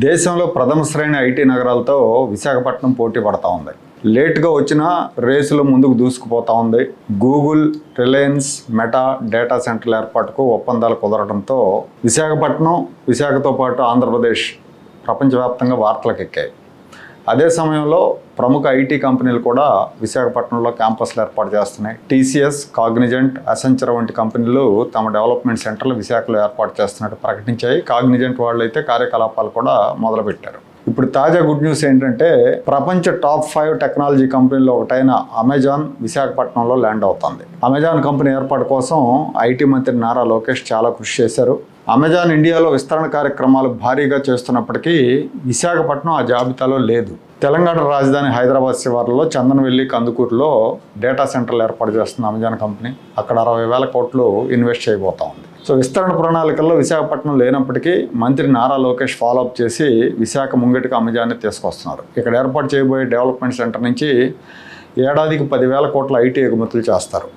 దేశంలో ప్రథమ శ్రేణి ఐటీ నగరాలతో విశాఖపట్నం పోటీ పడతా ఉంది. లేట్గా వచ్చిన రేసులో ముందుకు దూసుకుపోతా ఉంది. గూగుల్ రిలయన్స్ మెటా డేటా సెంటర్ల ఏర్పాటుకు ఒప్పందాలు కుదరడంతో విశాఖపట్నం విశాఖతో పాటు ఆంధ్రప్రదేశ్ ప్రపంచవ్యాప్తంగా వార్తలకు ఎక్కాయి అదే సమయంలో ప్రముఖ ఐటీ కంపెనీలు కూడా విశాఖపట్నంలో క్యాంపస్లు ఏర్పాటు చేస్తున్నాయి. టీసీఎస్ కాగ్నిజెంట్ అసెంచర్ వంటి కంపెనీలు తమ డెవలప్మెంట్ సెంటర్లు విశాఖలో ఏర్పాటు చేస్తున్నట్టు ప్రకటించాయి. కాగ్నిజెంట్ వాళ్ళు అయితే కార్యకలాపాలు కూడా మొదలుపెట్టారు. ఇప్పుడు తాజా గుడ్ న్యూస్ ఏంటంటే ప్రపంచ టాప్ ఫైవ్ టెక్నాలజీ కంపెనీలో ఒకటైన అమెజాన్ విశాఖపట్నంలో ల్యాండ్ అవుతుంది. అమెజాన్ కంపెనీ ఏర్పాటు కోసం ఐటీ మంత్రి నారా లోకేష్ చాలా కృషి చేశారు. అమెజాన్ ఇండియాలో విస్తరణ కార్యక్రమాలు భారీగా చేస్తున్నప్పటికీ విశాఖపట్నం ఆ జాబితాలో లేదు. తెలంగాణ రాజధాని హైదరాబాద్ శివార్లలో చందనవెల్లి కందుకూరులో డేటా సెంటర్లు ఏర్పాటు చేస్తున్న అమెజాన్ కంపెనీ అక్కడ అరవై వేల కోట్లు ఇన్వెస్ట్ చేయబోతా ఉంది. సో విస్తరణ ప్రణాళికల్లో విశాఖపట్నం లేనప్పటికీ మంత్రి నారా లోకేష్ ఫాలోఅప్ చేసి విశాఖ ముంగటికి అమెజాన్ని తీసుకొస్తున్నారు. ఇక్కడ ఏర్పాటు చేయబోయే డెవలప్మెంట్ సెంటర్ నుంచి ఏడాదికి పదివేల కోట్ల ఐటీ ఎగుమతులు చేస్తారు.